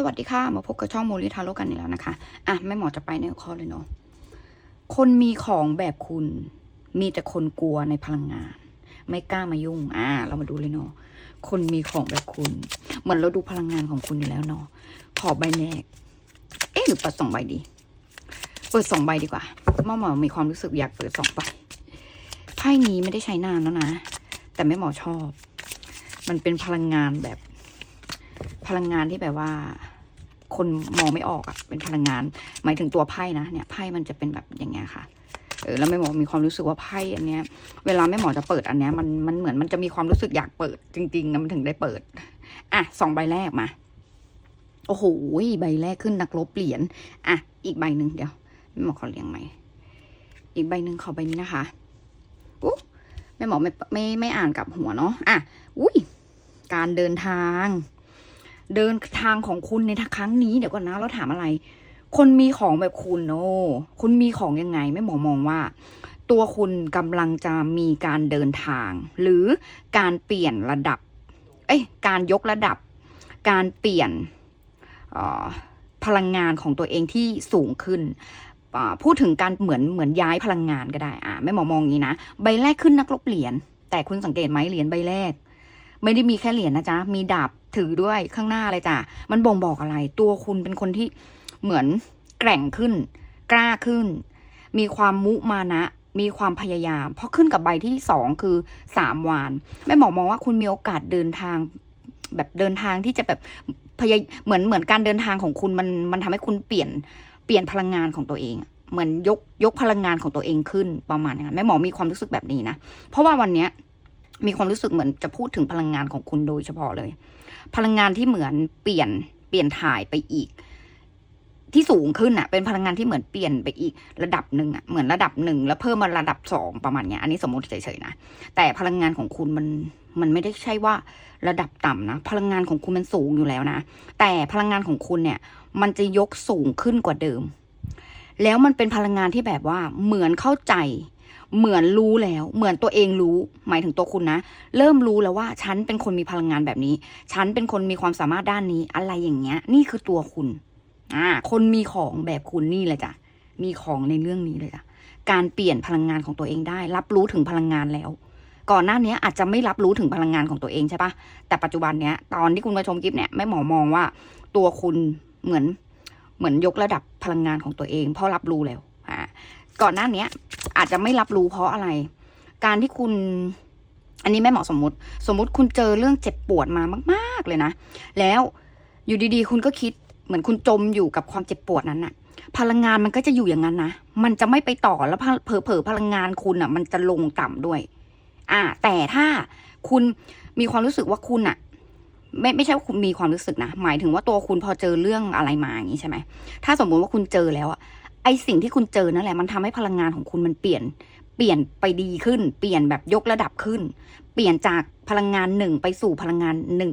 สวัสดีค่ะ มาพบกับช่องโมลิทาโร่กันอีกแล้วนะคะ อะแม่หมอจะไปในข้อเลยเนาะ คนมีของแบบคุณ มีแต่คนกลัวในพลังงาน ไม่กล้ามายุ่ง อ่า เรามาดูเลยเนาะ คนมีของแบบคุณ เหมือนเราดูพลังงานของคุณอยู่แล้วเนาะ ขอใบแรก เอ๊ะหรือเปิดสองใบดี เปิดสองใบดีกว่าแม่หมอมีความรู้สึกอยากเปิดสองใบ ไพ่นี้ไม่ได้ใช้นานแล้วนะ แต่แม่หมอชอบ มันเป็นพลังงานแบบ พลังงานที่แบบว่า คนมองไม่ออกอะเป็นพลังงาน หมายถึงตัวไพ่นะเนี่ยไพ่มันจะเป็นแบบอย่างเงี้ยค่ะเออแล้วแม่หมอมีความรู้สึกว่าไพ่อันเนี้ย เวลาแม่หมอจะเปิดอันเนี้ยมันมันเหมือนมันจะมีความรู้สึกอยากเปิด จริงๆนะมันถึงได้เปิด อะสองใบแรกมาโอ้โหใบแรกขึ้นนักลบเหรียญอะ อีกใบหนึ่งเดี๋ยวแม่หมอขอเรียงใหม่อีกใบหนึ่งขอใบนี้นะคะอุ๊แม่หมอไม่ไม่ไม่อ่านกับหัวเนาะอะอุ้ยการเดินทาง เดินทางของคุณในครั้งนี้เดี๋ยวก่อนนะเราถามอะไร คนมีของแบบคุณโอ้คุณมีของยังไงไม่หมอมองว่า ตัวคุณกำลังจะมีการเดินทาง หรือการเปลี่ยนระดับ เอ้ยการยกระดับ การเปลี่ยนพลังงานของตัวเองที่สูงขึ้นพูดถึงการเหมือนเหมือนย้ายพลังงานก็ได้ อ่าไม่หมอมองอย่างนี้นะ ใบแรกขึ้นนักลบเหรียญ แต่คุณสังเกตไหมเหรียญใบแรก ไม่ได้มีแค่เหรียญนะจ๊ะ มีดาบ ถือด้วยข้างหน้าเลยจ้ะ มันบ่งบอกอะไร ตัวคุณเป็นคนที่เหมือนแกร่งขึ้น กล้าขึ้น มีความมุมานะ มีความพยายาม เพราะขึ้นกับใบที่สองคือสามวานแม่หมอมองว่าคุณมีโอกาสเดินทาง แบบเดินทางที่จะแบบพยายเหมือนเหมือนการเดินทางของคุณมันมันทำให้คุณเปลี่ยนเปลี่ยนพลังงานของตัวเองเหมือนยกยกพลังงานของตัวเองขึ้นประมาณนั้นแม่หมอมีความรู้สึกแบบนี้นะ เพราะว่าวันเนี้ยมีความรู้สึกเหมือนจะพูดถึงพลังงานของคุณโดยเฉพาะเลย พลังงานที่เหมือนเปลี่ยนเปลี่ยนถ่ายไปอีก ที่สูงขึ้นอะเป็นพลังงานที่เหมือนเปลี่ยนไปอีก ระดับหนึ่งอะเหมือนระดับหนึ่งแล้วเพิ่มมาระดับสองประมาณเนี้ย อันนี้สมมติเฉยๆนะแต่พลังงานของคุณมันมันไม่ได้ใช่ว่าระดับต่ำนะ พลังงานของคุณมันสูงอยู่แล้วนะ แต่พลังงานของคุณเนี่ย มันจะยกสูงขึ้นกว่าเดิม แล้วมันเป็นพลังงานที่แบบว่าเหมือนเข้าใจ เหมือนรู้แล้ว เหมือนตัวเองรู้ หมายถึงตัวคุณนะ เริ่มรู้แล้วว่าฉันเป็นคนมีพลังงานแบบนี้ ฉันเป็นคนมีความสามารถด้านนี้ อะไรอย่างเงี้ย นี่คือตัวคุณ อ่า คนมีของแบบคุณนี่เลยจ้ะ มีของในเรื่องนี้เลยจ้ะ การเปลี่ยนพลังงานของตัวเองได้ รับรู้ถึงพลังงานแล้ว ก่อนหน้านี้อาจจะไม่รับรู้ถึงพลังงานของตัวเองใช่ปะแต่ปัจจุบันเนี้ย ตอนที่คุณมาชมคลิปเนี่ยแม่หมอมองว่า ตัวคุณเหมือน เหมือนยกระดับพลังงานของตัวเองเพราะรับรู้แล้ว ก่อนหน้าเนี้ย อาจจะไม่รับรู้เพราะอะไร การที่คุณ อันนี้ไม่เหมาะสมมติ สมมติคุณเจอเรื่องเจ็บปวดมามาก ๆเลยนะ แล้วอยู่ดีๆ คุณก็คิดเหมือนคุณจมอยู่กับความเจ็บปวดนั้นน่ะพลังงานมันก็จะอยู่อย่างนั้นนะ มันจะไม่ไปต่อแล้วเผลอๆพลังงานคุณอะมันจะลงต่ำด้วย อ่า แต่ถ้าคุณมีความรู้สึกว่าคุณอะไม่ไม่ใช่ว่าคุณมีความรู้สึกนะ หมายถึงว่าตัวคุณพอเจอเรื่องอะไรมาอย่างนี้ใช่ไหม ถ้าสมมุติว่าคุณเจอแล้วอะ อสิ่งที่คุณเจอนั่นแหละมันทำให้พลังงานของคุณมันเปลี่ยน เปลี่ยนไปดีขึ้น เปลี่ยนแบบยกระดับขึ้น เปลี่ยนจากพลังงานหนึ่งไปสู่พลังงานหนึ่ง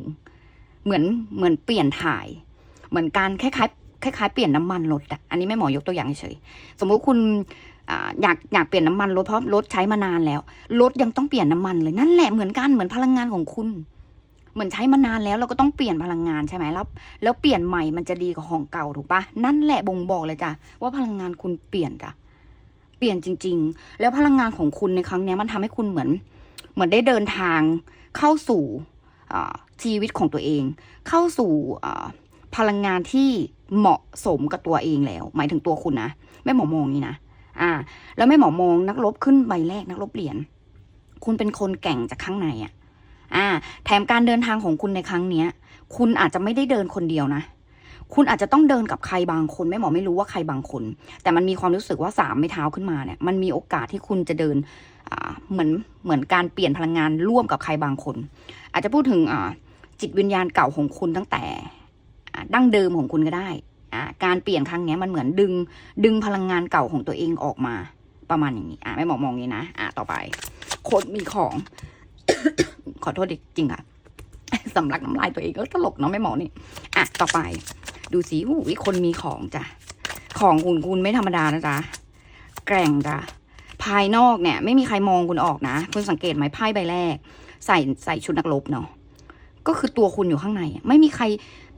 เหมือนเหมือนเปลี่ยนถ่าย เหมือนการคล้ายๆคล้ายๆเปลี่ยนน้ำมันรถอะอันนี้ไม่หมอยกตัวอย่างเฉย สมมุติคุณออยากอยากเปลี่ยนน้ำมันรถเพราะรถใช้มานานแล้ว รถยังต้องเปลี่ยนน้ำมันเลยนั่นแหละเหมือนกันเหมือนพลังงานของคุณ เหมือนใช้มานานแล้วเราก็ต้องเปลี่ยนพลังงานใช่ไหมแล้วแล้วเปลี่ยนใหม่มันจะดีกว่าของเก่าถูกปะนั่นแหละบ่งบอกเลยจ้ะว่าพลังงานคุณเปลี่ยนจ้ะเปลี่ยนจริง ๆ แล้วพลังงานของคุณในครั้งนี้มันทำให้คุณเหมือน เหมือนได้เดินทางเข้าสู่ชีวิตของตัวเอง เข้าสู่พลังงานที่เหมาะสมกับตัวเองแล้ว หมายถึงตัวคุณนะแม่หมอมองนี่นะอ่า แล้วแม่หมอมองนักลบขึ้นใบแรกนักลบเหรียญคุณเป็นคนแก่งจากข้างในอะ อ่า แถมการเดินทางของคุณในครั้งเนี้ย คุณอาจจะไม่ได้เดินคนเดียวนะ คุณอาจจะต้องเดินกับใครบางคนแม่หมอไม่รู้ว่าใครบางคน แต่มันมีความรู้สึกว่าสามไม้เท้าขึ้นมาเนี่ย มันมีโอกาสที่คุณจะเดินเหมือนเหมือนการเปลี่ยนพลังงานร่วมกับใครบางคน อาจจะพูดถึงจิตวิญญาณเก่าของคุณตั้งแต่ดั้งเดิมของคุณก็ได้การเปลี่ยนครั้งนี้มันเหมือนดึงดึงพลังงานเก่าของตัวเองออกมาประมาณอย่างนี้ อ่าไม่หมอมองงนี้นะ อ่าต่อไปคนมีของ ขอโทษจริงๆค่ะสำลักน้ำลายตัวเองก็ตลกเนาะไม่หมอนี่ อะ ต่อไป ดูสิหูยคนมีของจ้ะ ของคุณคุณไม่ธรรมดานะจ๊ะ แกร่งจ้ะ ภายนอกเนี่ย ไม่มีใครมองคุณออกนะ คุณสังเกตไหมไพ่ใบแรก ใส่ใส่ชุดนักรบเนาะ ก็คือตัวคุณอยู่ข้างในอะไม่มีใคร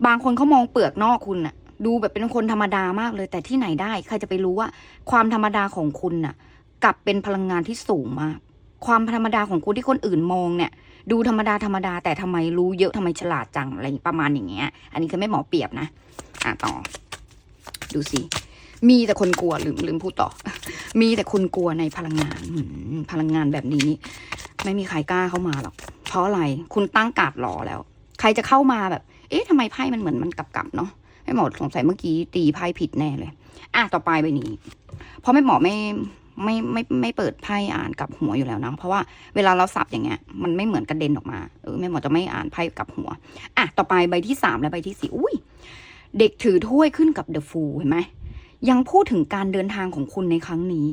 บางคนเขามองเปลือกนอกคุณอะดูแบบเป็นคนธรรมดามากเลย แต่ที่ไหนได้ ใครจะไปรู้ว่า ความธรรมดาของคุณน่ะ กลับเป็นพลังงานที่สูงมาก ความธรรมดาของคุณที่คนอื่นมองเนี่ย ดูธรรมดาธรรมดาแต่ทำไมรู้เยอะทำไมฉลาดจังอะไรประมาณอย่างเงี้ย อันนี้คือไม่หมอเปรียบนะอะต่อ ดูสิมีแต่คนกลัวลืมลืมพูดต่อ มีแต่คนกลัวในพลังงานหืมพลังงานแบบนี้ ไม่มีใครกล้าเข้ามาหรอกเพราะอะไรคุณตั้งกาดรอแล้ว ใครจะเข้ามาแบบ เอ๊ะทำไมไพ่มันเหมือนมันกลับๆเนาะไม่หมอสงสัยเมื่อกี้ตีไพ่ผิดแน่เลย อะต่อไปใบนี้ เพราะไม่หมอไม่ ไม่ไม่ไม่เปิดไพ่อ่านกับหัวอยู่แล้วเนาะเพราะว่าเวลาเราสับอย่างเงี้ยมันไม่เหมือนกระเด็นออกมาเออแม่หมอจะไม่อ่านไพ่กับหัว อะต่อไปใบที่สามและใบที่สี่อุ้ยเด็กถือถ้วยขึ้นกับเดอะฟูเห็นไหมยังพูดถึงการเดินทางของคุณในครั้งนี้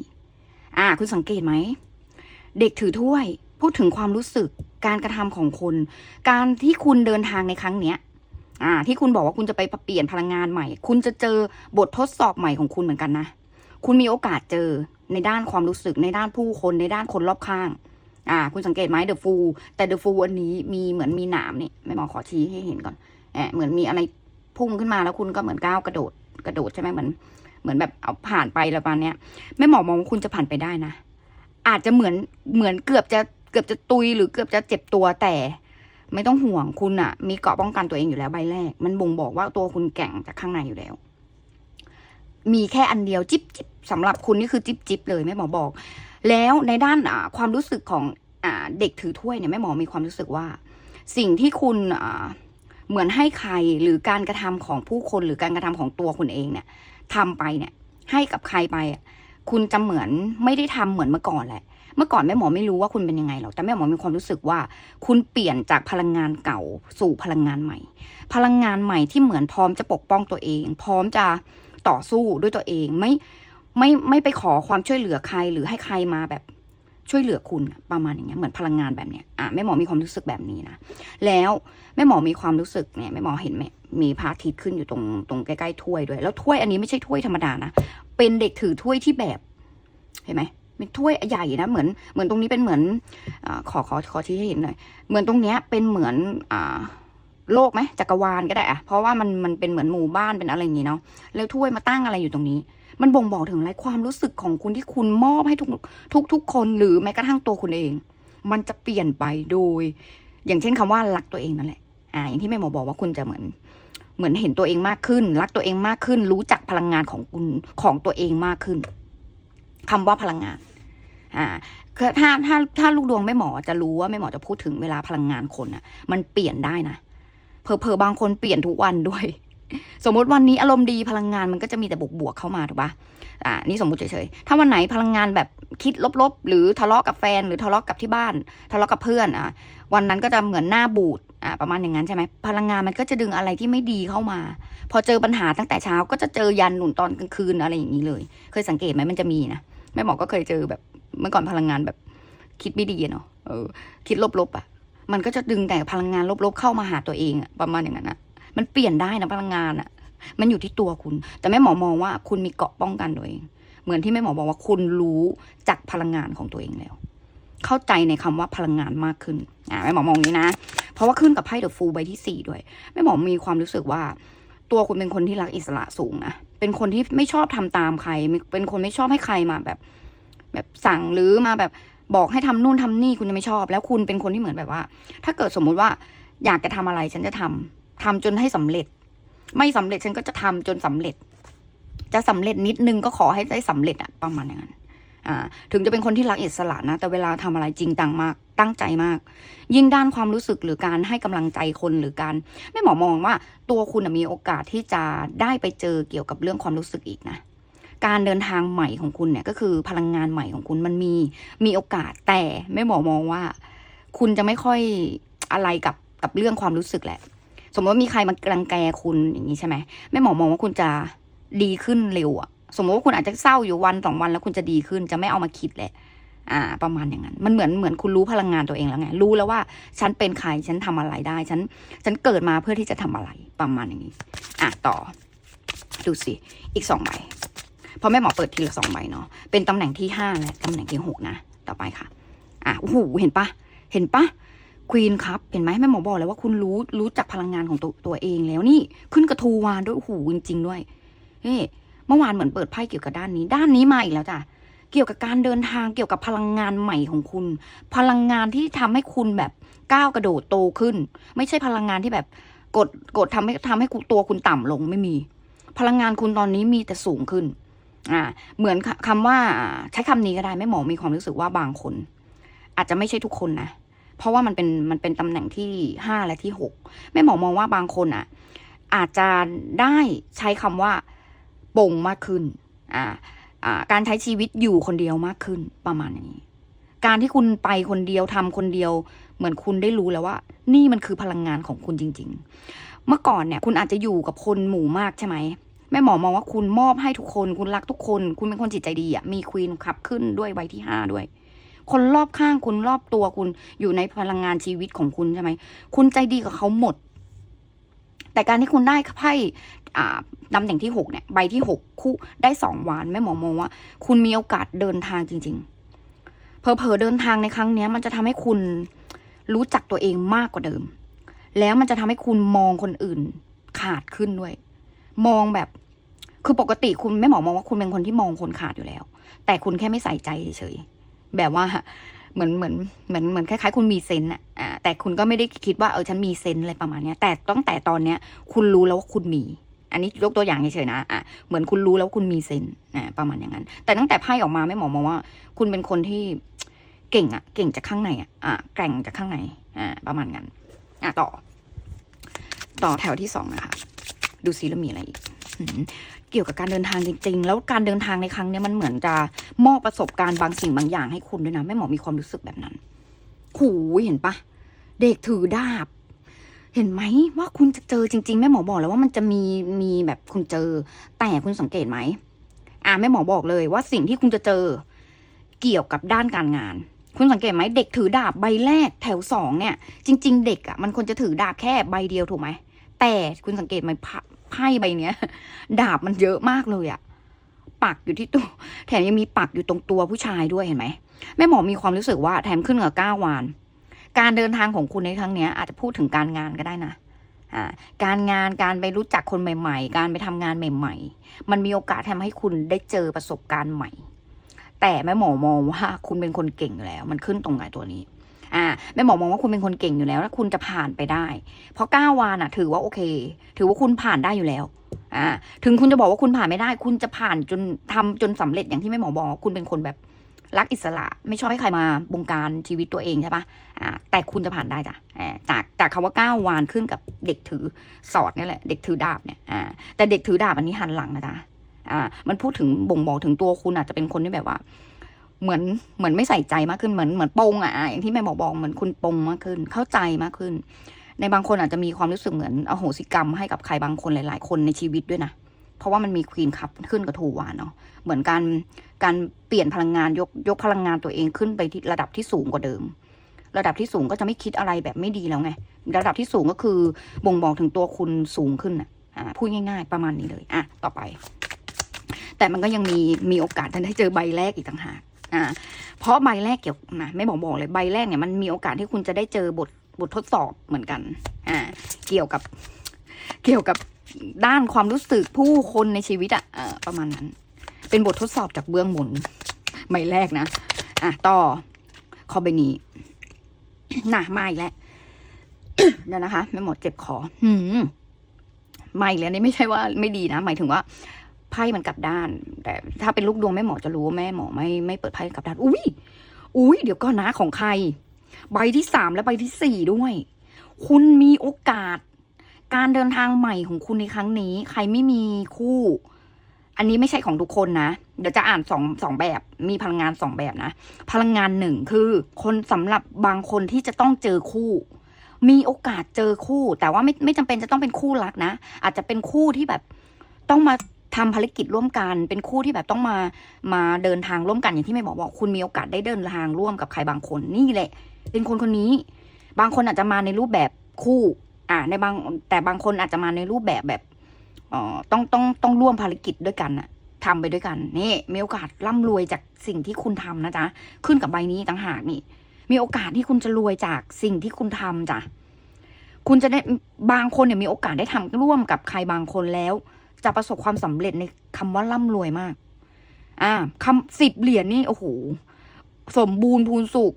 อ่าคุณสังเกตไหมเด็กถือถ้วยพูดถึงความรู้สึกการกระทำของคุณ การที่คุณเดินทางในครั้งเนี้ยอ่า ที่คุณบอกว่าคุณจะไปเปลี่ยนพลังงานใหม่ คุณจะเจอบททดสอบใหม่ของคุณเหมือนกันนะ คุณมีโอกาสเจอในด้านความรู้สึกในด้านผู้คนในด้านคนรอบข้าง อ่า คุณสังเกตไหมเดอะฟูแต่เดอะฟูอันนี้มีเหมือนมีหนามนี่ไม่หมอขอชี้ให้เห็นก่อนแอบเหมือนมีอะไรพุ่งขึ้นมาแล้วคุณก็เหมือนก้าวกระโดดกระโดดใช่ไหมเหมือน เหมือนแบบเอาผ่านไปแล้วประมาณเนี้ยแม่หมอมองว่าคุณจะผ่านไปได้นะ อาจจะเหมือนเหมือนเกือบจะเกือบจะตุยหรือเกือบจะเจ็บตัวแต่ไม่ต้องห่วงคุณอะมีเกราะป้องกันตัวเองอยู่แล้วใบแรก มันบ่งบอกว่าตัวคุณแก่งจากข้างในอยู่แล้ว มีแค่อันเดียว จิบจิบ สำหรับคุณนี่คือจิบจิบเลยแม่หมอบอก แล้วในด้านความรู้สึกของอเด็กถือถ้วยเนี่ยแม่หมอมีความรู้สึกว่า สิ่งที่คุณเหมือนให้ใครหรือการกระทำของผู้คนหรือการกระทำของตัวคุณเองเนี่ยทำไปเนี่ย ให้กับใครไป คุณจะเหมือนไม่ได้ทำเหมือนเมื่อก่อนแหละเมื่อก่อนแม่หมอไม่รู้ว่าคุณเป็นยังไงหรอกแต่แม่หมอมีความรู้สึกว่า คุณเปลี่ยนจากพลังงานเก่าสู่พลังงานใหม่ พลังงานใหม่ที่เหมือนพร้อมจะปกป้องตัวเอง พร้อมจะต่อสู้ด้วยตัวเองไม่ ไม่ไม่ไปขอความช่วยเหลือใครหรือให้ใครมาแบบช่วยเหลือคุณประมาณอย่างเงี้ยเหมือนพลังงานแบบเนี้ยอะแม่หมอมีความรู้สึกแบบนี้นะแล้วแม่หมอมีความรู้สึกเนี่ยแม่หมอเห็นไหมมีพระอาทิตย์ขึ้นอยู่ตรงตรงใกล้ๆถ้วยด้วย แล้วถ้วยอันนี้ไม่ใช่ถ้วยธรรมดานะเป็นเด็กถือถ้วยที่แบบเห็นไหมเป็นถ้วยใหญ่นะเหมือนเหมือนตรงนี้เป็นเหมือนอขอขอขอชี้ให้เห็นหน่อยเหมือนตรงเนี้ยเป็นเหมือนอ่าโลกไหมจักรวาลก็ได้อะเพราะว่ามันมันเป็นเหมือนหมู่บ้านเป็นอะไรอย่างนี้เนาะแล้วถ้วยมาตั้งอะไรอยู่ตรงนี้ มันบ่งบอกถึงอะไรความรู้สึกของคุณที่คุณมอบให้ทุกทุกทุกคนหรือแม้กระทั่งตัวคุณเอง มันจะเปลี่ยนไปโดย อย่างเช่นคำว่ารักตัวเองนั่นแหละอ่าอย่างที่แม่หมอบอกว่าคุณจะเหมือน เหมือนเห็นตัวเองมากขึ้น รักตัวเองมากขึ้น รู้จักพลังงานของคุณของตัวเองมากขึ้นคำว่าพลังงาน อ่าถ้าถ้าถ้าลูกดวงแม่หมอจะรู้ว่าแม่หมอจะพูดถึงเวลาพลังงานคนอะมันเปลี่ยนได้นะเพอเพอบางคนเปลี่ยนทุกวันด้วย สมมติวันนี้อารมณ์ดีพลังงานมันก็จะมีแต่บวกบวกๆเข้ามาถูกปะอ่านี่สมมติเฉยๆถ้าวันไหนพลังงานแบบคิดลบๆ หรือทะเลาะกับแฟนหรือทะเลาะกับที่บ้าน ทะเลาะกับเพื่อนอะวันนั้นก็จะเหมือนหน้าบูดอ่าประมาณอย่างนั้นใช่ไหมพลังงานมันก็จะดึงอะไรที่ไม่ดีเข้ามา พอเจอปัญหาตั้งแต่เช้าก็จะเจอยันหนุนตอนกลางคืนอะไรอย่างนี้เลย เคยสังเกตไหมมันจะมีนะแม่หมอก็เคยเจอแบบเมื่อก่อนพลังงานแบบคิดไม่ดีเนาะเออคิดลบๆอะมันก็จะดึงแต่พลังงานลบๆเข้ามาหาตัวเองอะประมาณอย่างนั้นอะ มันเปลี่ยนได้นะพลังงานอะมันอยู่ที่ตัวคุณ แต่แม่หมอมองว่าคุณมีเกราะป้องกันตัวเอง เหมือนที่แม่หมอบอกว่าคุณรู้จักพลังงานของตัวเองแล้ว เข้าใจในคำว่าพลังงานมากขึ้นอ่าแม่หมอมองนี้นะ เพราะว่าขึ้นกับไพ่เดอะฟูลใบที่สี่ด้วย แม่หมอมีความรู้สึกว่า ตัวคุณเป็นคนที่รักอิสระสูงนะ เป็นคนที่ไม่ชอบทำตามใคร เป็นคนไม่ชอบให้ใครมาแบบ แบบสั่งหรือมาแบบบอกให้ทำนู่นทำนี่คุณจะไม่ชอบ แล้วคุณเป็นคนที่เหมือนแบบว่า ถ้าเกิดสมมุติว่าอยากจะทำอะไรฉันจะทำ ทำจนให้สำเร็จ ไม่สำเร็จฉันก็จะทำจนสำเร็จ จะสำเร็จนิดนึงก็ขอให้ได้สำเร็จอะประมาณอย่างนั้นอ่าถึงจะเป็นคนที่รักอิสระนะ แต่เวลาทำอะไรจริงจังมาก ตั้งใจมาก ยิ่งด้านความรู้สึกหรือการให้กำลังใจคนหรือการไม่หมอมองว่าตัวคุณมีโอกาสที่จะได้ไปเจอเกี่ยวกับเรื่องความรู้สึกอีกนะการเดินทางใหม่ของคุณเนี่ยก็คือพลังงานใหม่ของคุณมันมีมีโอกาสแต่ไม่หมอมองว่า คุณจะไม่ค่อยอะไรกับกับเรื่องความรู้สึกแหละ สมมติว่ามีใครมากรังแกคุณอย่างนี้ใช่ไหมแม่หมอมองว่าคุณจะดีขึ้นเร็วอะสมมติว่าคุณอาจจะเศร้าอยู่วันสองวันแล้วคุณจะดีขึ้นจะไม่เอามาคิดแหละ อ่า ประมาณอย่างนั้น มันเหมือนเหมือนคุณรู้พลังงานตัวเองแล้วไง รู้แล้วว่าฉันเป็นใครฉันทำอะไรได้ ฉัน ฉันเกิดมาเพื่อที่จะทำอะไร ประมาณอย่างนี้ อะต่อ ดูสิ อีกสองใบเพราะแม่หมอเปิดทีละสองใบเนาะ เป็นตำแหน่งที่ห้าและตำแหน่งที่หกนะ ต่อไปค่ะ อะโอ้โหเห็นปะเห็นปะ ควีนครับเห็นไหมแม่หมอบอกเลยว่าคุณรู้รู้จักพลังงานของตัวตัวเองแล้วนี่ขึ้นกระทูวานด้วยโอ้โหจริง ๆ ด้วยเฮ้เมื่อวานเหมือนเปิดไพ่เกี่ยวกับด้านนี้ ด้านนี้มาอีกแล้วจ้ะเกี่ยวกับการเดินทางเกี่ยวกับพลังงานใหม่ของคุณ พลังงานที่ทำให้คุณแบบก้าวกระโดดโตขึ้น ไม่ใช่พลังงานที่แบบกดกดทำให้ทำให้ตัวคุณต่ำลงไม่มี พลังงานคุณตอนนี้มีแต่สูงขึ้น อ่า เหมือนคคำว่าอ่าใช้คำนี้ก็ได้แม่หมอมีความรู้สึกว่าบางคน อาจจะไม่ใช่ทุกคนนะ เพราะว่ามันเป็นมันเป็นตำแหน่งที่ห้าและที่หกแม่หมอมองว่าบางคนอะ อาจจะได้ใช้คำว่าปลงมากขึ้น อ่าอ่า การใช้ชีวิตอยู่คนเดียวมากขึ้นประมาณนี้ การที่คุณไปคนเดียวทำคนเดียว เหมือนคุณได้รู้แล้วว่า นี่มันคือพลังงานของคุณจริง ๆ เมื่อก่อนเนี่ย คุณอาจจะอยู่กับคนหมู่มากใช่ไหมแม่หมอมองว่าคุณมอบให้ทุกคน คุณรักทุกคน คุณเป็นคนจิตใจดีอะมีควีนขับขึ้นด้วยใบที่ห้าด้วย คนรอบข้างคุณรอบตัวคุณอยู่ในพลังงานชีวิตของคุณใช่ไหม คุณใจดีกับเขาหมด แต่การที่คุณได้ไพ่ตำแหน่งที่หกเนี่ยใบที่หกคู่ได้สองวานแม่หมอมองว่า คุณมีโอกาสเดินทางจริง ๆ เพอเพอเดินทางในครั้งนี้มันจะทำให้คุณรู้จักตัวเองมากกว่าเดิม แล้วมันจะทำให้คุณมองคนอื่นขาดขึ้นด้วย มองแบบคือปกติคุณแม่หมอมองว่าคุณเป็นคนที่มองคนขาดอยู่แล้ว แต่คุณแค่ไม่ใส่ใจเฉย แบบว่าเหมือนเหมือนเหมือนเหมือนคล้ายๆ คุณมีเซนอะอ่าแต่คุณก็ไม่ได้คิดว่าเออฉันมีเซนอะไรประมาณเนี้ย แต่ตั้งแต่ตอนเนี้ย คุณรู้แล้วว่าคุณมี อันนี้ยกตัวอย่างเฉยๆนะอะเหมือนคุณรู้แล้วว่าคุณมีเซนต์อ่าประมาณอย่างนั้น แต่ตั้งแต่ไพ่ออกมาแม่หมอมองว่า คุณเป็นคนที่เก่งอะเก่งจากข้างในอะอะแกร่งจากข้างในอ่าประมาณนั้นอะต่อ ต่อแถวที่สองนะคะ ดูซิแล้วมีอะไรอีก เกี่ยวกับการเดินทางจริง ๆ แล้วการเดินทางในครั้งนี้มันเหมือนจะมอบประสบการณ์บางสิ่งบางอย่างให้คุณด้วยนะแม่หมอมีความรู้สึกแบบนั้นหูเห็นปะเด็กถือดาบ เห็นไหมว่าคุณจะเจอจริง ๆ แม่หมอบอกแล้วว่ามันจะมีมีแบบคุณเจอ แต่คุณสังเกตไหมอ่าแม่หมอบอกเลยว่าสิ่งที่คุณจะเจอ เกี่ยวกับด้านการงาน คุณสังเกตไหมเด็กถือดาบใบแรกแถวสองเนี่ย จริง ๆ เด็กอะมันควรจะถือดาบแค่ใบเดียวถูกไหมแต่คุณสังเกตไหมพ ไพ่ใบเนี้ย ดาบมันเยอะมากเลยอะปักอยู่ที่ตัว แถมยังมีปักอยู่ตรงตัวผู้ชายด้วยเห็นไหมแม่หมอมีความรู้สึกว่าแถมขึ้นกับก้าวาน การเดินทางของคุณในครั้งเนี้ยอาจจะพูดถึงการงานก็ได้นะการงานการไปรู้จักคนใหม่ ๆ การไปทำงานใหม่ ๆ มันมีโอกาสทำให้คุณได้เจอประสบการณ์ใหม่ แต่แม่หมอมองว่าคุณเป็นคนเก่งอยู่แล้ว มันขึ้นตรงไหนตัวนี้ อ่าแม่หมอมองว่าคุณเป็นคนเก่งอยู่แล้วและคุณจะผ่านไปได้ เพราะก้าวานอะ ถือว่าโอเค ถือว่าคุณผ่านได้อยู่แล้วอ่าถึงคุณจะบอกว่าคุณผ่านไม่ได้ คุณจะผ่านจนทำจนสำเร็จอย่างที่แม่หมอบอก คุณเป็นคนแบบรักอิสระไม่ชอบให้ใครมาบงการชีวิตตัวเองใช่ปะอ่าแต่คุณจะผ่านได้จ้ะอ่าจากจากคำว่าก้าววานขึ้นกับเด็กถือสอดนี่แหละ เด็กถือดาบเนี่ยอ่าแต่เด็กถือดาบอันนี้หันหลังนะจ๊ะอ่ามันพูดถึงบ่งบอกถึงตัวคุณอาจจะเป็นคนที่แบบว่า เหมือนเหมือนไม่ใส่ใจมากขึ้นเหมือนเหมือนปงอะอย่างที่แม่หมอบอกเหมือนคุณปงมากขึ้น เข้าใจมากขึ้น ในบางคนอาจจะมีความรู้สึกเหมือนอโหสิกรรมให้กับใครบางคนหลาย ๆ คนในชีวิตด้วยนะเพราะว่ามันมีควีนคัพขึ้นกับทูวานเนาะเหมือนการการเปลี่ยนพลังงานยกยกพลังงานตัวเองขึ้นไปที่ระดับที่สูงกว่าเดิม ระดับที่สูงก็จะไม่คิดอะไรแบบไม่ดีแล้วไงระดับที่สูงก็คือบ่งบอกถึงตัวคุณสูงขึ้นอะพูดง่าย ๆ ประมาณนี้เลยอะต่อไป แต่มันก็ยังมีมีโอกาสจะได้เจอใบแรกอีกต่างหาก อ่าเพราะใบแรกเกี่ยวนะไม่บอกบอกเลยใบแรกเนี่ยมันมีโอกาสที่คุณจะได้เจอบทบททดสอบเหมือนกัน อ่า เกี่ยวกับ เกี่ยวกับด้านความรู้สึกผู้คนในชีวิตอะอ่าประมาณนั้น เป็นบททดสอบจากเบื้องบนใบแรกนะอะต่อขอใบนี้น่ะมาอีกแล้วเดี๋ยวนะคะ ไม่หมดเจ็บคอหืมมาอีกแล้วนี่ไม่ใช่ว่าไม่ดีนะ หมายถึงว่า ไพ่มันกลับด้าน แต่ถ้าเป็นลูกดวงแม่หมอจะรู้ว่าแม่หมอไม่ไม่เปิดไพ่กลับด้าน อุ้ยอุ้ยเดี๋ยวก่อนะของใคร ใบที่สามและใบที่สี่ด้วย คุณมีโอกาส การเดินทางใหม่ของคุณในครั้งนี้ ใครไม่มีคู่ อันนี้ไม่ใช่ของทุกคนนะ เดี๋ยวจะอ่านสองสองแบบ มีพลังงานสองแบบนะ พลังงานหนึ่งคือ คนสำหรับบางคนที่จะต้องเจอคู่มีโอกาสเจอคู่ แต่ว่าไม่ไม่จำเป็นจะต้องเป็นคู่รักนะ อาจจะเป็นคู่ที่แบบต้องมา ทำภารกิจร่วมกัน เป็นคู่ที่แบบต้องมามาเดินทางร่วมกันอย่างที่แม่บอกบอกคุณมีโอกาสได้เดินทางร่วมกับใครบางคนนี่แหละ เป็นคนคนนี้ บางคนอาจจะมาในรูปแบบคู่ อ่าในบางแต่บางคนอาจจะมาในรูปแบบแบบเอ่อต้องต้องต้องร่วมภารกิจด้วยกันอะทำไปด้วยกันนี่มีโอกาสร่ำรวยจากสิ่งที่คุณทำนะจ๊ะขึ้นกับใบนี้ต่างหากนี่ มีโอกาสที่คุณจะรวยจากสิ่งที่คุณทำจ้ะคุณจะได้บางคนเนี่ยมีโอกาสได้ทำร่วมกับใครบางคนแล้ว จะประสบความสำเร็จในคำว่าร่ำรวยมาก อ่าคำสิบเหรียญนี่โอ้โหสมบูรณ์พูนสุข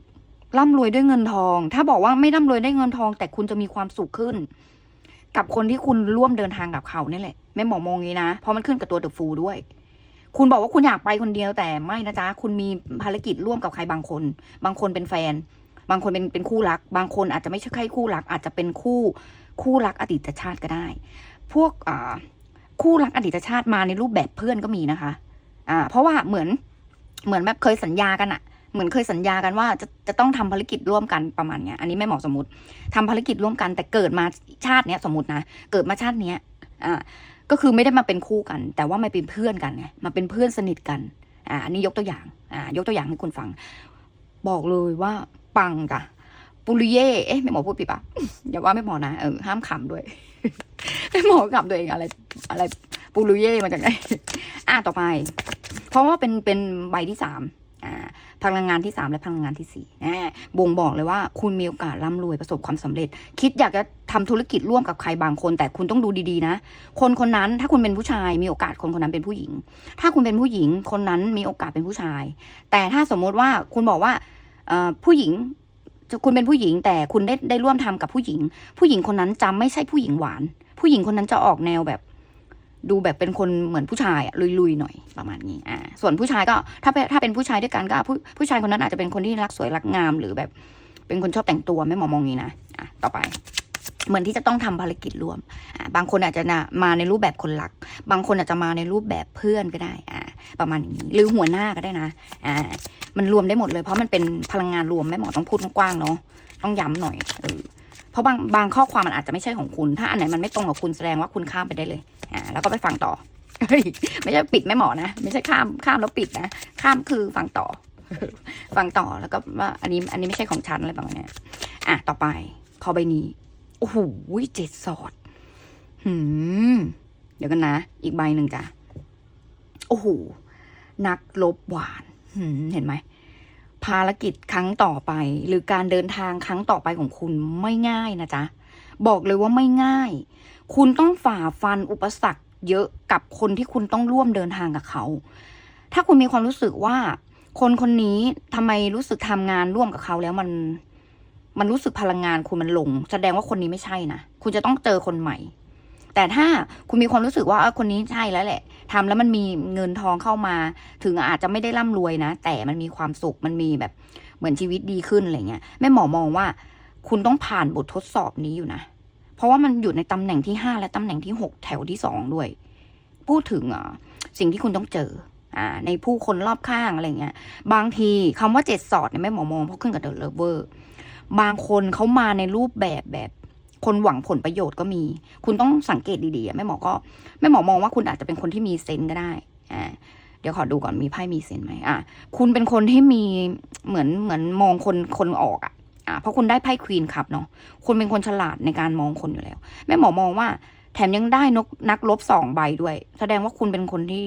ร่ำรวยด้วยเงินทอง ถ้าบอกว่าไม่ร่ำรวยได้เงินทอง แต่คุณจะมีความสุขขึ้น กับคนที่คุณร่วมเดินทางกับเขานี่แหละแม่หมอมองงี้นะเพราะมันขึ้นกับตัวเดอะฟูด้วย คุณบอกว่าคุณอยากไปคนเดียวแต่ไม่นะจ๊ะ คุณมีภารกิจร่วมกับใครบางคน บางคนเป็นแฟน บางคนเป็นเป็นคู่รัก บางคนอาจจะไม่ใช่แค่คู่รัก อาจจะเป็นคู่คู่รักอดีตชาติก็ได้ พวกอ่า คู่รักอดีตชาติมาในรูปแบบเพื่อนก็มีนะคะ อ่า เพราะว่าเหมือนเหมือนแบบเคยสัญญากันอะเหมือนเคยสัญญากันว่าจะจะต้องทำภารกิจร่วมกันประมาณเนี้ย อันนี้ไม่เหมาะสมมติทำภารกิจร่วมกันแต่เกิดมาชาติเนี้ยสมมตินะเกิดมาชาติเนี้ย อ่า ก็คือไม่ได้มาเป็นคู่กัน แต่ว่ามาเป็นเพื่อนกันไงมาเป็นเพื่อนสนิทกัน อ่า อันนี้ยกตัวอย่าง อ่า ยกตัวอย่างให้คุณฟัง บอกเลยว่าปังจ้ะปุริเย่เอ๊ะไม่หมอพูดผิดปะอย่าว่าไม่หมอนะเออห้ามขำด้วย ไม่หมอขำตัวเองอะไร อะไรปุริเย่มาจากไหนอะต่อไป เพราะว่าเป็นเป็นใบที่สามอ่าพลังงานที่สามและพลังงานที่สี่แน่บ่งบอกเลยว่าคุณมีโอกาสร่ำรวยประสบความสำเร็จ คิดอยากจะทำธุรกิจร่วมกับใครบางคน แต่คุณต้องดูดีๆนะ คนคนนั้นถ้าคุณเป็นผู้ชาย มีโอกาสคนคนนั้นเป็นผู้หญิง ถ้าคุณเป็นผู้หญิงคนนั้นมีโอกาสเป็นผู้ชาย แต่ถ้าสมมติว่าคุณบอกว่าผู้หญิง คุณเป็นผู้หญิงแต่คุณได้ได้ร่วมทำกับผู้หญิง ผู้หญิงคนนั้นจะไม่ใช่ผู้หญิงหวาน ผู้หญิงคนนั้นจะออกแนวแบบ ดูแบบเป็นคนเหมือนผู้ชายอะลุยๆหน่อยประมาณนี้อ่าส่วนผู้ชายก็ถ้าเป็นถ้าเป็นผู้ชายด้วยกันก็ผู้ผู้ชายคนนั้นอาจจะเป็นคนที่รักสวยรักงามหรือแบบ เป็นคนชอบแต่งตัวไม่หมองมองงนี้นะอะต่อไป เหมือนที่จะต้องทำภารกิจร่วม บางคนอาจจะนะมาในรูปแบบคนรัก บางคนอาจจะมาในรูปแบบเพื่อนก็ได้ อ่า ประมาณนี้ หรือหัวหน้าก็ได้นะ อ่า มันรวมได้หมดเลย เพราะมันเป็นพลังงานรวมแม่หมอต้องพูดกว้างๆเนาะ ต้องย้ำหน่อย เออ เพราะบางบางข้อความมันอาจจะไม่ใช่ของคุณ ถ้าอันไหนมันไม่ตรงกับคุณแสดงว่าคุณข้ามไปได้เลย อ่า แล้วก็ไปฟังต่อ ไม่ใช่ปิดแม่หมอนะ ไม่ใช่ข้ามข้ามแล้วปิดนะ ข้ามคือฟังต่อ ฟังต่อแล้วก็ว่าอันนี้อันนี้ไม่ใช่ของฉันอะไรประมาณนี้อะ ต่อไป พอใบนี้ โอ้โหเจ็ดสอดหืมเดี๋ยวกันนะ อีกใบหนึ่งจ้ะ โอ้โห นักลบหวานหืมเห็นไหม ภารกิจครั้งต่อไป หรือการเดินทางครั้งต่อไปของคุณไม่ง่ายนะจ๊ะ บอกเลยว่าไม่ง่าย คุณต้องฝ่าฟันอุปสรรคเยอะกับคนที่คุณต้องร่วมเดินทางกับเขา ถ้าคุณมีความรู้สึกว่า คนคนนี้ทำไมรู้สึกทำงานร่วมกับเขาแล้วมัน มันรู้สึกพลังงานคุณมันลง แสดงว่าคนนี้ไม่ใช่นะคุณจะต้องเจอคนใหม่ แต่ถ้าคุณมีความรู้สึกว่าคนนี้ใช่แล้วแหละทำแล้วมันมีเงินทองเข้ามา ถึงอาจจะไม่ได้ร่ำรวยนะ แต่มันมีความสุขมันมีแบบเหมือนชีวิตดีขึ้นอะไรเงี้ยแม่หมอมองว่า คุณต้องผ่านบททดสอบนี้อยู่นะเพราะว่ามันอยู่ในตำแหน่งที่ห้าและตำแหน่งที่หกแถวที่สองด้วย พูดถึงอะสิ่งที่คุณต้องเจออ่าในผู้คนรอบข้างอะไรเงี้ย บางทีคำว่าเจ็ดสอดเนี่ยแม่หมอมองเพราะขึ้นกับเดอะเลเวอร์ บางคนเขามาในรูปแบบแบบคนหวังผลประโยชน์ก็มี คุณต้องสังเกตดีๆแม่หมอก็แม่หมอมองว่าคุณอาจจะเป็นคนที่มีเซนส์ก็ได้อ่าเดี๋ยวขอดูก่อนมีไพ่มีเซนส์ไหมอะคุณเป็นคนที่มีเหมือนเหมือนมองคนคนออกอะอ่าเพราะคุณได้ไพ่ควีนครับเนาะคุณเป็นคนฉลาดในการมองคนอยู่แล้ว แม่หมอมองว่า แถมยังได้นกนักลบสองใบด้วย แสดงว่าคุณเป็นคนที่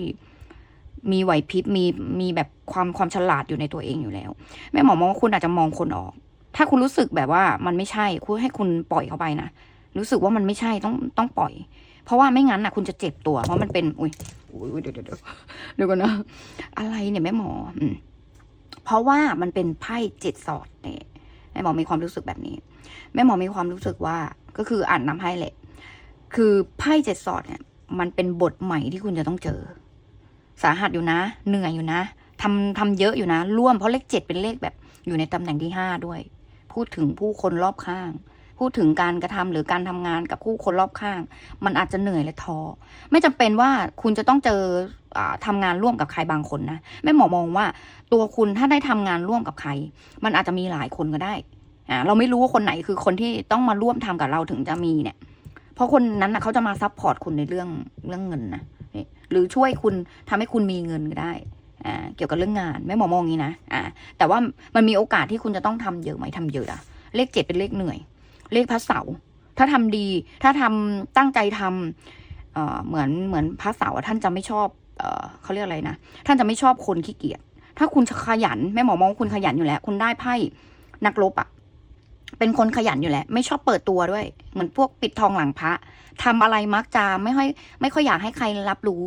มีไหวพริบมีมีแบบความความฉลาดอยู่ในตัวเองอยู่แล้ว แม่หมอมองว่าคุณอาจจะมองคนออก ถ้าคุณรู้สึกแบบว่ามันไม่ใช่คุณให้คุณปล่อยเข้าไปนะรู้สึกว่ามันไม่ใช่ต้องต้องปล่อย เพราะว่าไม่งั้นนะคุณจะเจ็บตัว เพราะมันเป็นอุ้ยอุ้ยเดี๋ยวเดี๋ยวเดี๋ยวเดี๋ยวก่อนนะอะไรเนี่ยแม่หมอ อืมเพราะว่ามันเป็นไพ่เจ็ดสอดเนี่ยแม่หมอมีความรู้สึกแบบนี้ แม่หมอมีความรู้สึกว่า ก็คืออ่านน้ำไพ่แหละคือไพ่เจ็ดสอดเนี่ย มันเป็นบทใหม่ที่คุณจะต้องเจอ สาหัสอยู่นะ เหนื่อยอยู่นะทำทำเยอะอยู่นะ ร่วมเพราะเลขเจ็ดเป็นเลขแบบอยู่ในตำแหน่งที่ห้าด้วย พูดถึงผู้คนรอบข้าง พูดถึงการกระทำหรือการทำงานกับผู้คนรอบข้าง มันอาจจะเหนื่อยและท้อไม่จำเป็นว่าคุณจะต้องเจออาทำงานร่วมกับใครบางคนนะแม่หมอมองว่า ตัวคุณถ้าได้ทำงานร่วมกับใคร มันอาจจะมีหลายคนก็ได้อ่าเราไม่รู้ว่าคนไหนคือคนที่ต้องมาร่วมทำกับเราถึงจะมีเนี่ย เพราะคนนั้นนะเขาจะมาซัพพอร์ตคุณในเรื่องเรื่องเงินนะหรือช่วยคุณทำให้คุณมีเงินก็ได้ อ่าเกี่ยวกับเรื่องงานแม่หมอมองอย่างนี้นะอ่าแต่ว่ามันมีโอกาสที่คุณจะต้องทำเยอะไหมทำเยอะอะเลขเจ็ดเป็นเลขเหนื่อย เลขพระเสาถ้าทำดี ถ้าทำตั้งใจทำเอ่อเหมือนเหมือนพระเสาท่านจะไม่ชอบเอ่อเขาเรียกอะไรนะท่านจะไม่ชอบคนขี้เกียจถ้าคุณขยันแม่หมอมองว่าคุณขยันอยู่แล้ว คุณได้ไพ่นักรบอะเป็นคนขยันอยู่แหละไม่ชอบเปิดตัวด้วย เหมือนพวกปิดทองหลังพระทำอะไรมักจะไม่ค่อยไม่ค่อยอยากให้ใครรับรู้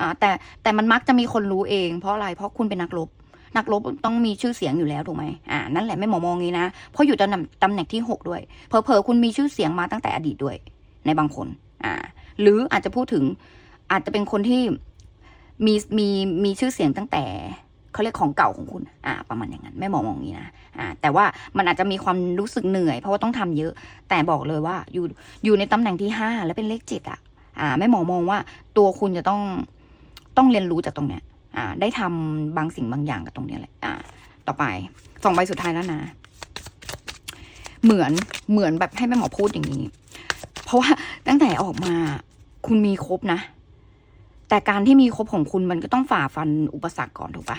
อ่าแต่แต่มันมักจะมีคนรู้เอง เพราะอะไรเพราะคุณเป็นนักรบนักรบต้องมีชื่อเสียงอยู่แล้วถูกไหมอ่า นั่นแหละไม่หมอมองงี้นะ เพราะอยู่ตำแหน่งตำแหน่งที่หกด้วยเผลอคุณมีชื่อเสียงมาตั้งแต่อดีตด้วย ในบางคน อ่า หรืออาจจะพูดถึง อาจจะเป็นคนที่มีมีมีชื่อเสียงตั้งแต่เขาเรียกของเก่าของคุณ อ่า ประมาณอย่างนั้น ไม่หมอมองงี้นะ อ่า แต่ว่ามันอาจจะมีความรู้สึกเหนื่อย เพราะว่าต้องทำเยอะ แต่บอกเลยว่าอยู่อยู่ในตำแหน่งที่ห้าแล้วเป็นเลขเจ็ดอะ อ่า ไม่หมอมองว่าตัวคุณจะต้อง ต้องเรียนรู้จากตรงเนี้ย อ่า ได้ทำบางสิ่งบางอย่างกับตรงเนี้ยแหละ อ่า ต่อไปสองใบสุดท้ายแล้วนะ เหมือนเหมือนแบบให้แม่หมอพูดอย่างนี้ เพราะว่าตั้งแต่ออกมา คุณมีครบนะ แต่การที่มีครบของคุณมันก็ต้องฝ่าฟันอุปสรรคก่อนถูกปะ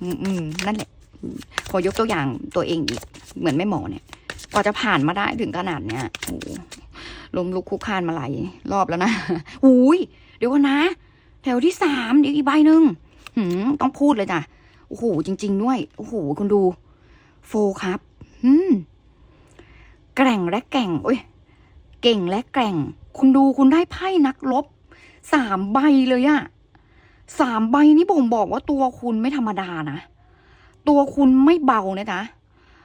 อืมอมนั่นแหละขอยกตัวอย่างตัวเองอีก เหมือนแม่หมอเนี่ยกว่าจะผ่านมาได้ถึงขนาดเนี้ยโอ้ลมลุกคุกคานมาหลายรอบแล้วนะอุ้ยเดี๋ยวก่อนนะ แถวที่สามเดี๋ยวอีกใบหนึ่งหืมต้องพูดเลยจ้ะโอ้โหจริง ๆ ด้วยโอ้โหคุณดู โฟครับอืมแกร่งและแก่งโอ้ยเก่งและแกร่ง คุณดูคุณได้ไพ่นักรบสามใบเลยอะสามใบนี่บ่งบอกว่าตัวคุณไม่ธรรมดานะ ตัวคุณไม่เบานะจ๊ะ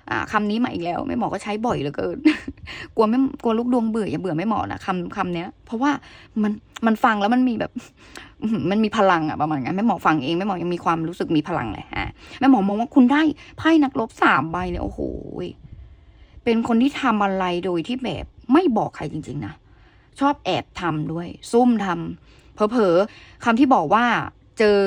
อ่าคำนี้มาอีกแล้วไม่หมอก็ใช้บ่อยเหลือเกิน กลัวไม่กลัวลูกดวงเบื่ออย่าเบื่อไม่หมอนะคำคำเนี้ย เพราะว่ามันมันฟังแล้วมันมีแบบมันมีพลังอะประมาณนั้นแม่หมอฟังเองแม่หมอยังมีความรู้สึกมีพลังเลยอะแม่หมอมองว่าคุณได้ไพ่นักรบสามใบเนี่ยโอ้โหเป็นคนที่ทำอะไรโดยที่แบบไม่บอกใครจริง ๆ นะชอบแอบทำด้วย ซุ่มทำเผลอๆคำที่บอกว่าเจอ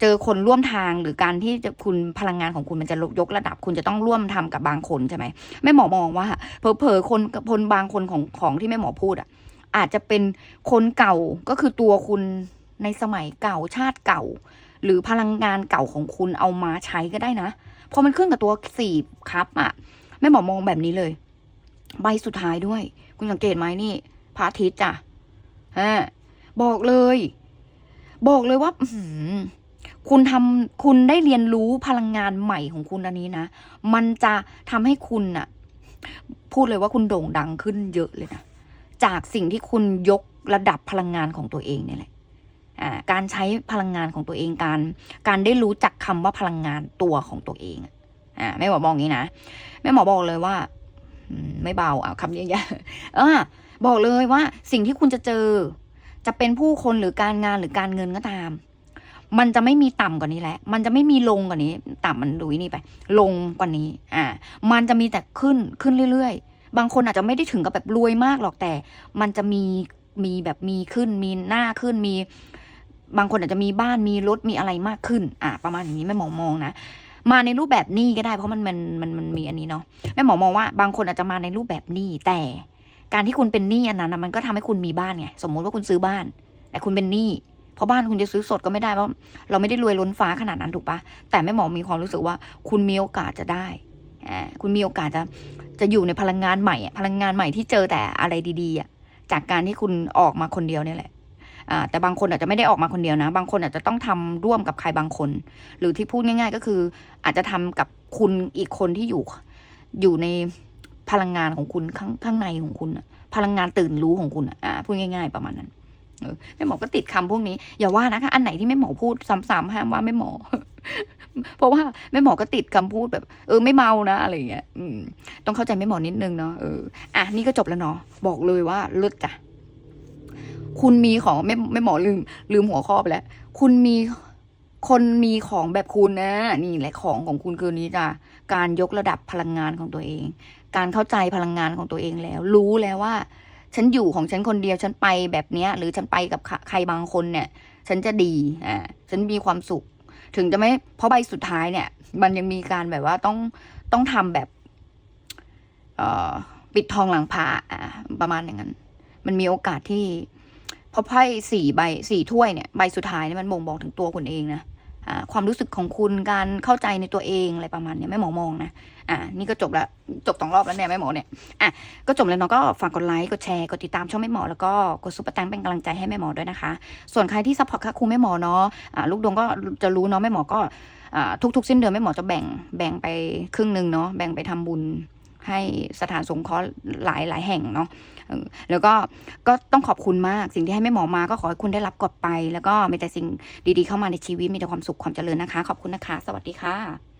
เจอคนร่วมทางหรือการที่จะคุณพลังงานของคุณมันจะยกระดับ คุณจะต้องร่วมทำกับบางคนใช่ไหมแม่หมอมองว่าเผลอๆคนคนบางคนของของที่แม่หมอพูดอะ อาจจะเป็นคนเก่าก็คือตัวคุณในสมัยเก่าชาติเก่า หรือพลังงานเก่าของคุณเอามาใช้ก็ได้นะพราะมันขึ้นกับตัวสี่ครับอะแม่หมอมองแบบนี้เลย ใบสุดท้ายด้วย คุณสังเกตไหมนี่พระอาทิตย์จ้ะฮะบอกเลย บอกเลยว่า อื คุณทำคุณได้เรียนรู้พลังงานใหม่ของคุณอันนี้นะ มันจะทำให้คุณน่ะ พูดเลยว่าคุณโด่งดังขึ้นเยอะเลยนะ จากสิ่งที่คุณยกระดับพลังงานของตัวเองเนี่ยแหละอ่าการใช้พลังงานของตัวเองการ การได้รู้จักคำว่าพลังงานตัวของตัวเองอ่าแม่หมอบอกงี้นะแม่หมอบอกเลยว่าไม่เบาอะคำนี้ยากเออบอกเลยว่าสิ่งที่คุณจะเจอ จะเป็นผู้คนหรือการงานหรือการเงินก็ตาม มันจะไม่มีต่ำกว่านี้แหละมันจะไม่มีลงกว่านี้ ต่ำมันดูนี่ไป ลงกว่านี้ อ่า มันจะมีแต่ขึ้นขึ้นเรื่อยๆ บางคนอาจจะไม่ได้ถึงกับแบบรวยมากหรอกแต่ มันจะมีมีแบบมีขึ้น มีหน้าขึ้นมี บางคนอาจจะมีบ้านมีรถมีอะไรมากขึ้น อ่า ประมาณอย่างนี้แม่หมอมองนะมาในรูปแบบนี้ก็ได้เพราะมันมันมันมันมีอันนี้เนาะแม่หมอมองว่าบางคนอาจจะมาในรูปแบบนี้แต่การที่คุณเป็นหนี้อันนั้นนะมันก็ทำให้คุณมีบ้านไงสมมุติว่าคุณซื้อบ้าน แต่คุณเป็นหนี้ เพราะบ้านคุณจะซื้อสดก็ไม่ได้เพราะเราไม่ได้รวยล้นฟ้าขนาดนั้นถูกปะแต่แม่หมอมีความรู้สึกว่า คุณมีโอกาสจะได้คุณมีโอกาสจะจะอยู่ในพลังงานใหม่พลังงานใหม่ที่เจอแต่อะไรดีๆจากการที่คุณออกมาคนเดียวเนี่ยแหละแต่บางคนอาจจะไม่ได้ออกมาคนเดียวนะ บางคนอาจจะต้องทำร่วมกับใครบางคน หรือที่พูดง่าย ๆ ก็คือ อาจจะทำกับคุณอีกคนที่อยู่ อยู่ในพลังงานของคุณข้างข้างในของคุณพลังงานตื่นรู้ของคุณอ่าพูดง่าย ๆ ประมาณนั้น แม่หมอก็ติดคำพวกนี้ อย่าว่านะคะ อันไหนที่แม่หมอพูดซ้ำๆห้ามว่าแม่หมอ เพราะว่าแม่หมอก็ติดคำพูดแบบ เออไม่เมานะอะไรอย่างเงี้ยอืมต้องเข้าใจแม่หมอนิดนึงเนาะเอออะนี่ก็จบแล้วเนาะบอกเลยว่าเลิศจ้ะคุณมีของแม่แม่หมอลืม ลืมหัวข้อไปแล้ว คุณมีคนมีของแบบคุณนะ นี่แหละของของคุณคือนี้จ้ะการยกระดับพลังงานของตัวเอง การเข้าใจพลังงานของตัวเองแล้ว รู้แล้วว่า ฉันอยู่ของฉันคนเดียวฉันไปแบบเนี้ย หรือฉันไปกับใครบางคนเนี่ย ฉันจะดีอ่าฉันมีความสุข ถึงจะไม่เพราะใบสุดท้ายเนี่ย มันยังมีการแบบว่าต้องต้องทำแบบ เอ่อปิดทองหลังพระอ่าประมาณอย่างนั้น มันมีโอกาสที่พราะไพ่สี่ใบสี่ถ้วยเนี่ยใบสุดท้ายเนี่ยมันบ่งบอกถึงตัวคุณเองนะ ความรู้สึกของคุณการเข้าใจในตัวเองอะไรประมาณเนี้ยแม่หมอมองนะอ่านี่ก็จบละจบสองรอบแล้วเนี่ยแม่หมอเนี่ยอะก็จบแล้วเนาะก็ฝากกดไลค์กดแชร์กดติดตามช่องแม่หมอแล้วก็กดซุปเปอร์แตงเป็นกำลังใจให้แม่หมอด้วยนะคะ ส่วนใครที่ซัพพอร์ตค่ะครูแม่หมอเนาะอ่าลูกดวงก็จะรู้เนาะแม่หมอก็อ่าทุกๆสิ้นเดือนแม่หมอจะแบ่งแบ่งไปครึ่งหนึ่งเนาะแบ่งไปทำบุญให้สถานสงเคราะห์หลายหลายแห่งเนาะ แล้วก็ก็ต้องขอบคุณมากสิ่งที่ให้แม่หมอมาก็ขอให้คุณได้รับกลับไป แล้วก็มีแต่สิ่งดีๆเข้ามาในชีวิตมีแต่ความสุขความเจริญนะคะ ขอบคุณนะคะ สวัสดีค่ะ